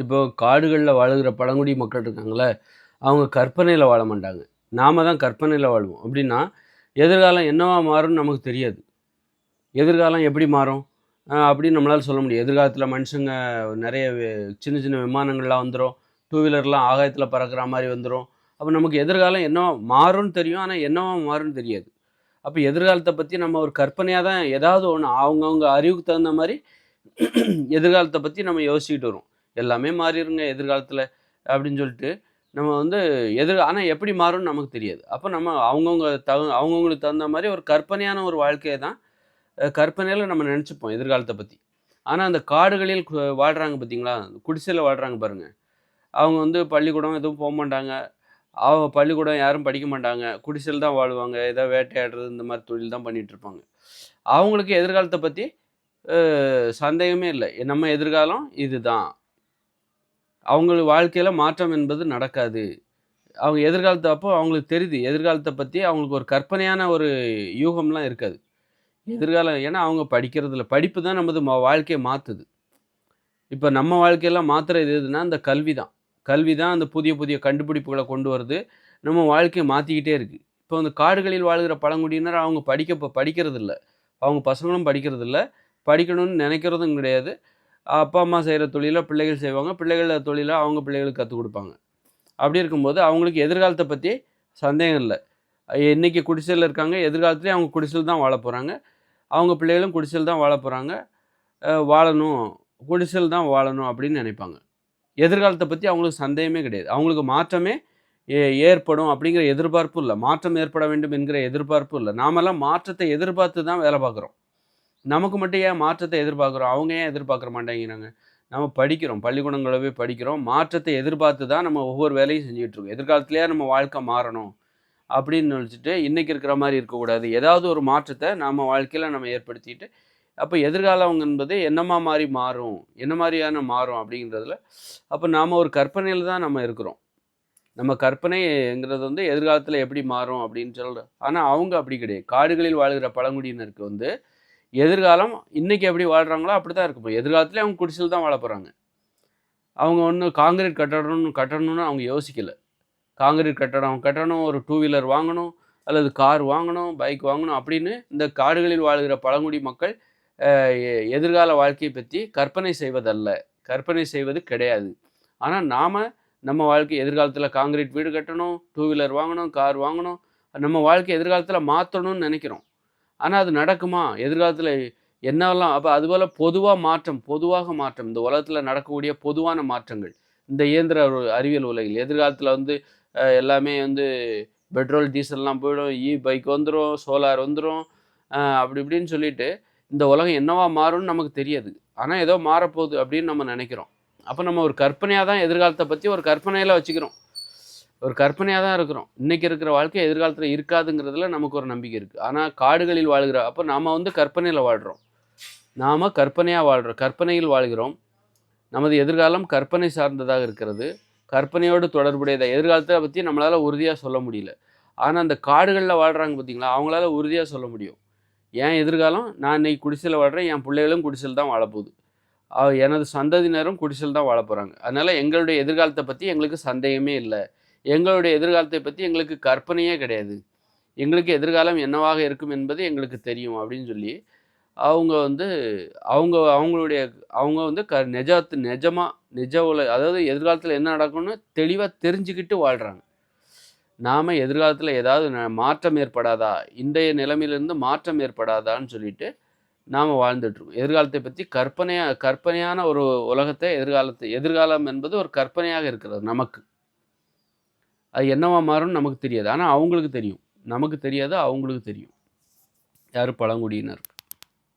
இப்போ காடுகளில் வாழுகிற பழங்குடி மக்கள் இருக்காங்களே அவங்க கற்பனையில் வாழ மாட்டாங்க. நாம தான் கற்பனையில் வாழ்வோம். அப்படின்னா எதிர்காலம் என்னவா மாறும்னு நமக்கு தெரியாது. எதிர்காலம் எப்படி மாறும்? அப்படின்னு நம்மளால் சொல்ல முடியும் எதிர்காலத்தில் மனுஷங்க நிறைய சின்ன சின்ன விமானங்கள்லாம் வந்துடும் டூ வீலர்லாம் ஆகாயத்தில் பறக்கிற மாதிரி வந்துடும் அப்போ நமக்கு எதிர்காலம் என்னவா மாறும்னு தெரியும். ஆனால் என்னவா மாறும்னு தெரியாது. அப்போ எதிர்காலத்தை பற்றி நம்ம ஒரு கற்பனையாக தான் ஏதாவது ஒன்று அவங்கவுங்க அறிவுக்கு தகுந்த மாதிரி எதிர்காலத்தை பற்றி நம்ம யோசிச்சுட்டு வரும். எல்லாமே மாறிடுங்க எதிர்காலத்தில் அப்படின்னு சொல்லிட்டு நம்ம வந்து எதிர் ஆனால் எப்படி மாறும்னு நமக்கு தெரியாது. அப்போ நம்ம அவங்கவுங்க தகு அவங்கவுங்களுக்கு தகுந்த மாதிரி ஒரு கற்பனையான ஒரு வாழ்க்கையை தான் கற்பனையில் நம்ம நினச்சிப்போம் எதிர்காலத்தை பற்றி ஆனால் அந்த காடுகளில் வாழ்கிறாங்க பார்த்தீங்களா குடிசையில் வாழ்கிறாங்க பாருங்கள் அவங்க வந்து பள்ளிக்கூடம் எதுவும் போக மாட்டாங்க. அவங்க பள்ளிக்கூடம் யாரும் படிக்க மாட்டாங்க. குடிசையில் தான் வாழ்வாங்க. ஏதோ வேட்டையாடுறது இந்த மாதிரி தொழில் தான் பண்ணிகிட்ருப்பாங்க அவங்களுக்கு எதிர்காலத்தை பற்றி சந்தேகமே இல்லை. நம்ம எதிர்காலம் இதுதான். அவங்களுக்கு வாழ்க்கையில் மாற்றம் என்பது நடக்காது. அவங்க எதிர்காலத்தை அப்போ அவங்களுக்கு தெரியுது. எதிர்காலத்தை பற்றி அவங்களுக்கு ஒரு கற்பனையான ஒரு யூகம்லாம் இருக்காது. எதிர்காலம் ஏன்னா அவங்க படிக்கிறதுல படிப்பு தான் நமது வாழ்க்கையை மாற்றுது இப்போ நம்ம வாழ்க்கையெல்லாம் மாற்றுறது எதுனா அந்த கல்வி தான். கல்வி தான் அந்த புதிய புதிய கண்டுபிடிப்புகளை கொண்டு வருது. நம்ம வாழ்க்கையை மாற்றிக்கிட்டே இருக்குது இப்போ அந்த காடுகளில் வாழ்கிற பழங்குடியினர் அவங்க படிக்க இப்போ படிக்கிறதில்ல. அவங்க பசங்களும் படிக்கிறது படிக்கணும்னு நினைக்கிறதும் கிடையாது. அப்பா அம்மா செய்கிற தொழிலை பிள்ளைகள் செய்வாங்க. பிள்ளைகள தொழிலை அவங்க பிள்ளைகளுக்கு கற்றுக் கொடுப்பாங்க. அப்படி இருக்கும்போது அவங்களுக்கு எதிர்காலத்தை பற்றி சந்தேகம் இல்லை. இன்றைக்கி குடிசையில் இருக்காங்க எதிர்காலத்துலேயும் அவங்க குடிசையில் தான் வாழ போகிறாங்க அவங்க பிள்ளைகளும் குடிசையில் தான் வாழ போகிறாங்க வாழணும் குடிசையில் தான் வாழணும் அப்படின்னு நினைப்பாங்க. எதிர்காலத்தை பற்றி அவங்களுக்கு சந்தேகமே கிடையாது. அவங்களுக்கு மாற்றமே ஏ- ஏற்படும் அப்படிங்கிற எதிர்பார்ப்பும் இல்லை. மாற்றம் ஏற்பட வேண்டும் என்கிற எதிர்பார்ப்பும் இல்லை. நாமெல்லாம் மாற்றத்தை எதிர்பார்த்து தான் வேலை பார்க்குறோம். நமக்கு மட்டும் ஏன் மாற்றத்தை எதிர்பார்க்குறோம்? அவங்க ஏன் எதிர்பார்க்க மாட்டேங்கிறாங்க? நம்ம படிக்கிறோம். பள்ளிக்கூடங்களவே போய் படிக்கிறோம். மாற்றத்தை எதிர்பார்த்து தான் நம்ம ஒவ்வொரு வேலையும் செஞ்சுட்டு இருக்கோம். எதிர்காலத்துலேயே நம்ம வாழ்க்கை மாறணும் அப்படின்னு நினச்சிட்டு இன்றைக்கி இருக்கிற மாதிரி இருக்கக்கூடாது. ஏதாவது ஒரு மாற்றத்தை நம்ம வாழ்க்கையில் நம்ம ஏற்படுத்திட்டு அப்போ எதிர்காலம் என்பது என்னமா மாதிரி மாறும்? என்ன மாதிரியான மாறும் அப்படிங்கிறதுல அப்போ நாம் ஒரு கற்பனையில் தான் நம்ம இருக்கிறோம். நம்ம கற்பனைங்கிறது வந்து எதிர்காலத்தில் எப்படி மாறும் அப்படின்னு சொல்கிற ஆனால் அவங்க அப்படி கிடையாது. காடுகளில் வாழ்கிற பழங்குடியினருக்கு வந்து எதிர்காலம் இன்றைக்கி எப்படி வாழ்கிறாங்களோ அப்படி தான் இருக்கும் எதிர்காலத்துல அவங்க குடிசையில் தான் வாழ போகிறாங்க அவங்க ஒன்றும் காங்கிரீட் கட்டடம்னு கட்டணும்னு அவங்க யோசிக்கல. காங்கிரீட் கட்டடம் கட்டணும் ஒரு டூ வீலர் வாங்கணும் அல்லது கார் வாங்கணும் பைக் வாங்கணும் அப்படின்னு இந்த காடுகளில் வாழ்கிற பழங்குடி மக்கள் எ- எதிர்கால வாழ்க்கையை பற்றி கற்பனை செய்வதல்ல. கற்பனை செய்வது கிடையாது. ஆனால் நாம் நம்ம வாழ்க்கை எதிர்காலத்தில் காங்கிரீட் வீடு கட்டணும் டூ வீலர் வாங்கணும் கார் வாங்கணும் நம்ம வாழ்க்கை எதிர்காலத்தில் மாற்றணும்னு நினைக்கிறோம். ஆனால் அது நடக்குமா? எதிர்காலத்தில் என்னெல்லாம் அப்போ அதுபோல் பொதுவாக மாற்றம் பொதுவாக மாற்றம். இந்த உலகத்தில் நடக்கக்கூடிய பொதுவான மாற்றங்கள். இந்த இயந்திர அறிவியல் உலகில். எதிர்காலத்தில் வந்து எல்லாமே வந்து பெட்ரோல் டீசல்லாம் போயிடும் இ பைக் வந்துடும் சோலார் வந்துடும் அப்படி இப்படின்னு சொல்லிட்டு இந்த உலகம் என்னவா மாறும்னு நமக்கு தெரியாது. ஆனால் ஏதோ மாறப்போகுது அப்படின்னு நம்ம நினைக்கிறோம். அப்போ நம்ம ஒரு கற்பனையாக தான் எதிர்காலத்தை பற்றி ஒரு கற்பனையில் வச்சுக்கிறோம். ஒரு கற்பனையாக தான் இருக்கிறோம். இன்றைக்கி இருக்கிற வாழ்க்கை எதிர்காலத்தில் இருக்காதுங்கிறதுல நமக்கு ஒரு நம்பிக்கை இருக்குது ஆனால் காடுகளில் வாழ்கிற அப்போ நாம் வந்து கற்பனையில் வாழ்கிறோம் நாம் கற்பனையாக வாழ்கிறோம் கற்பனையில் வாழ்கிறோம். நமது எதிர்காலம் கற்பனை சார்ந்ததாக இருக்கிறது. கற்பனையோடு தொடர்புடையதாக எதிர்காலத்தை பற்றி நம்மளால் உறுதியாக சொல்ல முடியல. ஆனால் அந்த காடுகளில் வாழ்கிறாங்க பார்த்தீங்களா அவங்களால உறுதியாக சொல்ல முடியும். என் எதிர்காலம்? நான் இன்னைக்கு குடிசையில் வாழ்கிறேன் என் பிள்ளைகளும் குடிசையில் தான் வாழப்போகுது எனது சந்ததியினரும் குடிசையில் தான் வாழ போகிறாங்க அதனால் எங்களுடைய எதிர்காலத்தை பற்றி எங்களுக்கு சந்தேகமே இல்லை. எங்களுடைய எதிர்காலத்தை பற்றி எங்களுக்கு கற்பனையே கிடையாது. எங்களுக்கு எதிர்காலம் என்னவாக இருக்கும் என்பது எங்களுக்கு தெரியும் அப்படின்னு சொல்லி அவங்க வந்து அவங்க அவங்களுடைய அவங்க வந்து க நிஜத்து நிஜமாக நிஜ உல அதாவது எதிர்காலத்தில் என்ன நடக்கும்னு தெளிவாக தெரிஞ்சுக்கிட்டு வாழ்கிறாங்க நாம் எதிர்காலத்தில் ஏதாவது ந- மாற்றம் ஏற்படாதா? இன்றைய நிலைமையிலிருந்து மாற்றம் ஏற்படாதான்னு சொல்லிட்டு நாம் வாழ்ந்துட்டுருக்கோம் எதிர்காலத்தை பற்றி கற்பனையாக கற்பனையான ஒரு உலகத்தை எதிர்காலத்தை எதிர்காலம் என்பது ஒரு கற்பனையாக இருக்கிறது நமக்கு. அது என்னவா மாறும்னு நமக்கு தெரியாது. ஆனால் அவங்களுக்கு தெரியும். நமக்கு தெரியாது அவங்களுக்கு தெரியும். யார் பழங்குடியினர்?